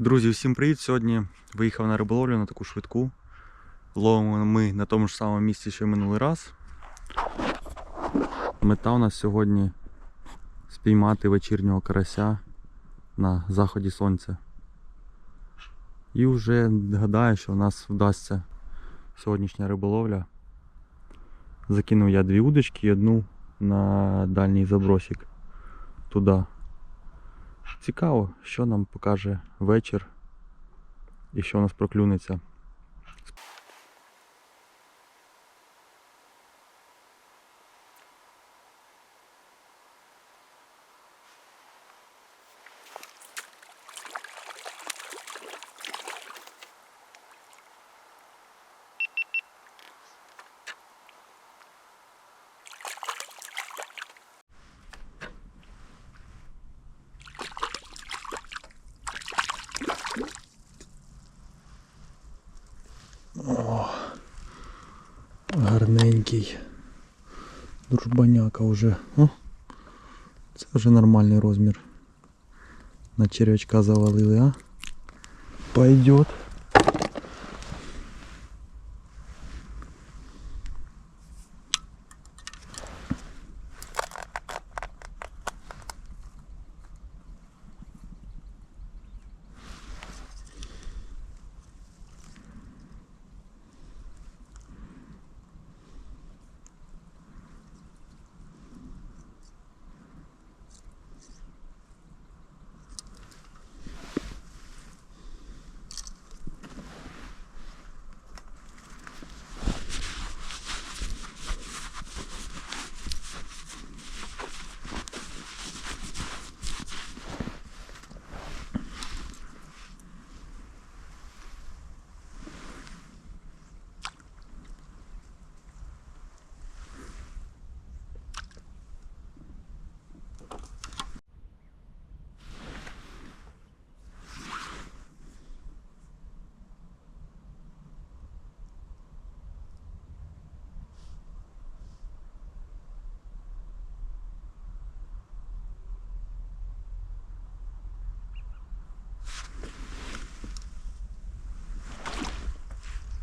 Друзі, всім привіт! Сьогодні виїхав на риболовлю на таку швидку. Ловимо ми на тому ж самому місці, що й минулий раз. Мета у нас сьогодні спіймати вечірнього карася на заході сонця. І вже гадаю, що в нас вдасться сьогоднішня риболовля. Закинув я дві удочки і одну на дальній забросик туди. Цікаво, що нам покаже вечір і що у нас проклюнеться. Гарненький. Дружбаняка вже. О, це вже нормальний розмір. На червячка завалили, а? Пойдет.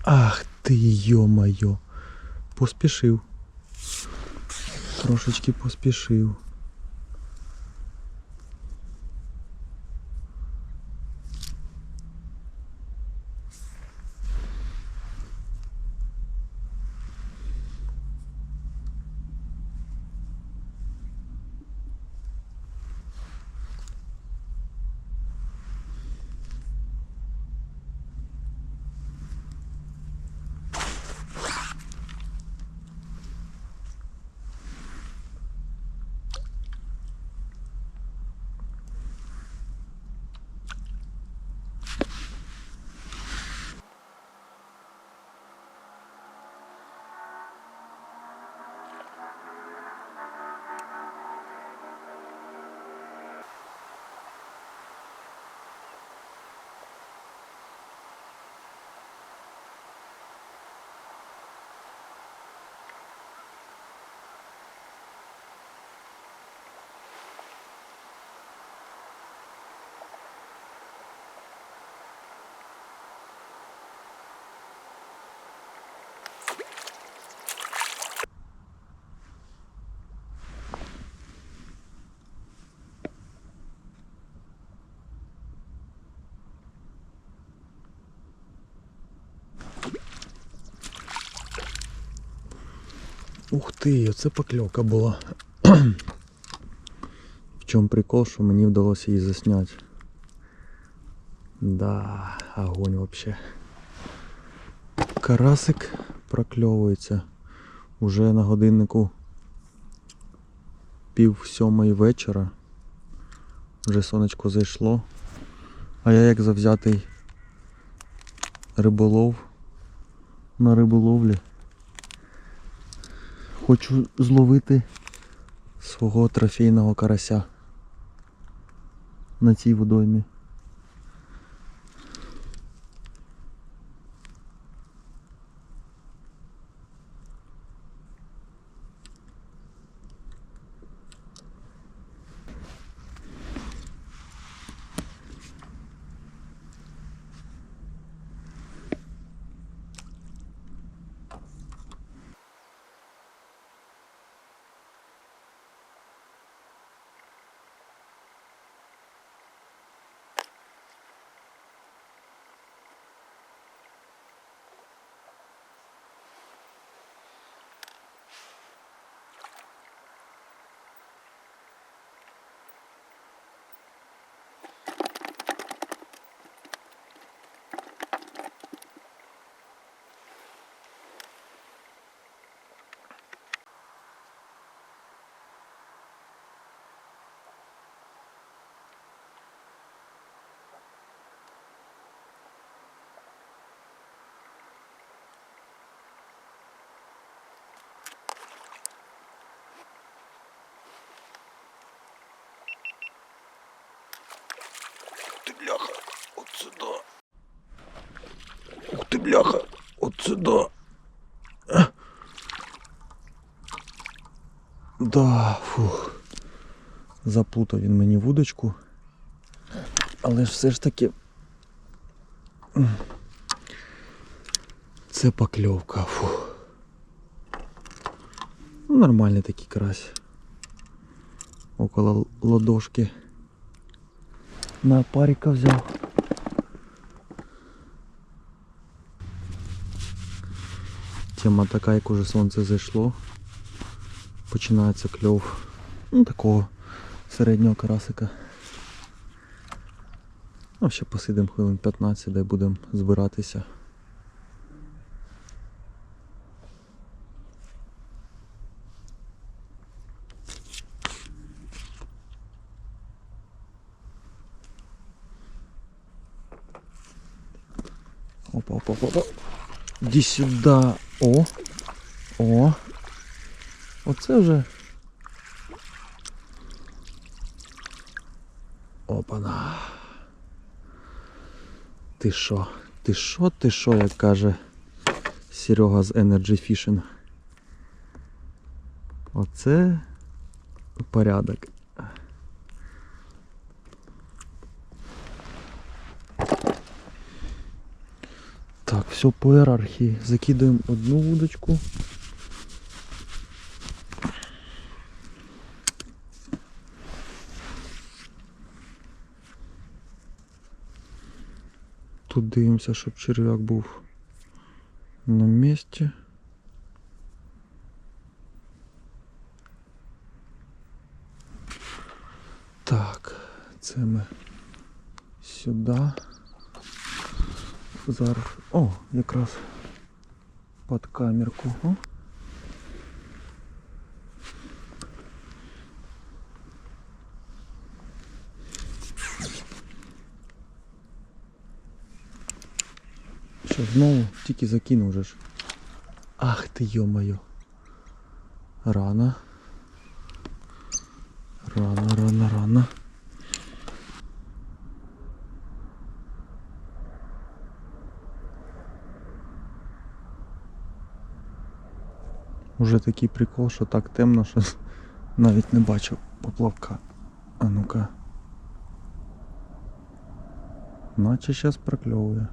Ах ти йо-моє, Поспішив. Трошечки поспішив. Ух ти, оце покльовка була. В чому прикол, що мені вдалося її засняти. Да, огонь вообще. Карасик прокльовується. Уже на годиннику пів сьомої вечора. Вже сонечко зайшло. А я як завзятий риболов на риболовлі. Хочу зловити свого трофейного карася на цій водоймі. Бляха, от сюди. Ух ти бляха, от сюди. А. Да, фух. Заплутав він мені вудочку. Але ж все ж таки. Це покльовка. Фух. Ну, нормальний такий карась. Около ладошки. На парика взяв. Тема така, як уже сонце зайшло. Починається кльов. Ну, такого середнього карасика. Ну, ще посидимо хвилин 15, де будемо збиратися. Опа, опа, опа, опа. Іди сюди. О. О. Оце вже. Опана. Ти що? Ти що, ти що, як каже Серега з Energy Fishing. Оце порядок. Так, все по иерархии. Закидываем одну удочку. Тут дивимося, щоб черв'як був на місці. Так, це ми сюди. Зараз. О, якраз під камерку. О. Що, знову тільки закинув вже ж. Ах ти йо-моє. Рано. Рано, рано, рано. Уже такий прикол, що так темно, що навіть не бачив поплавка. А ну-ка. Наче зараз прокльовує.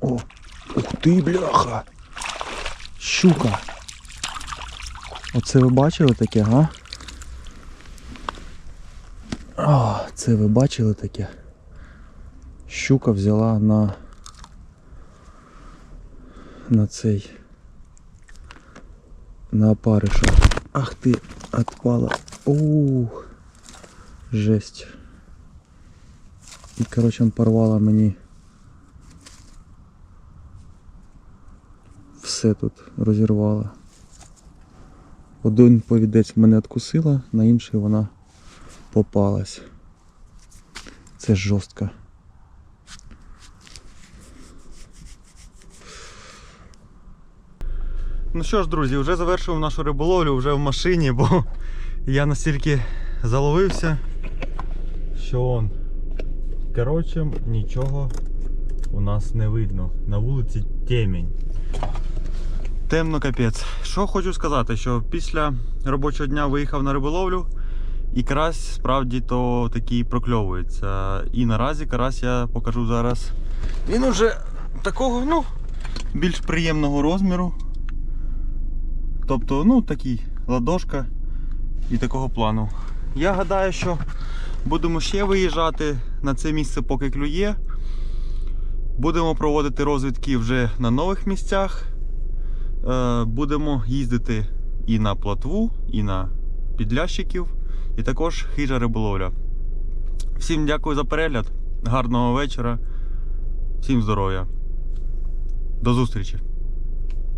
О, ух ти, бляха! Щука. Оце ви бачили таке, га? О, це ви бачили таке? Щука взяла на на цей на опариша. Ах ти, отпала. Ух, жесть. І коротше порвала мені все тут розірвала. Один повідець мене відкусила, на інший вона попалась. Це жорстко. Ну що ж, друзі, вже завершив нашу риболовлю вже в машині, бо я настільки заловився, що он. Коротше, нічого у нас не видно. На вулиці темінь. Темно капець. Що хочу сказати, що після робочого дня виїхав на риболовлю і карась справді то такий прокльовується. І наразі карась я покажу зараз. Він уже такого, ну, більш приємного розміру. Тобто, ну, такий ладошка і такого плану. Я гадаю, що будемо ще виїжджати на це місце, поки клює. Будемо проводити розвідки вже на нових місцях. Е, Будемо їздити і на платву, і на підлящиків, і також хижа риболовля. Всім дякую за перегляд, гарного вечора, всім здоров'я. До зустрічі!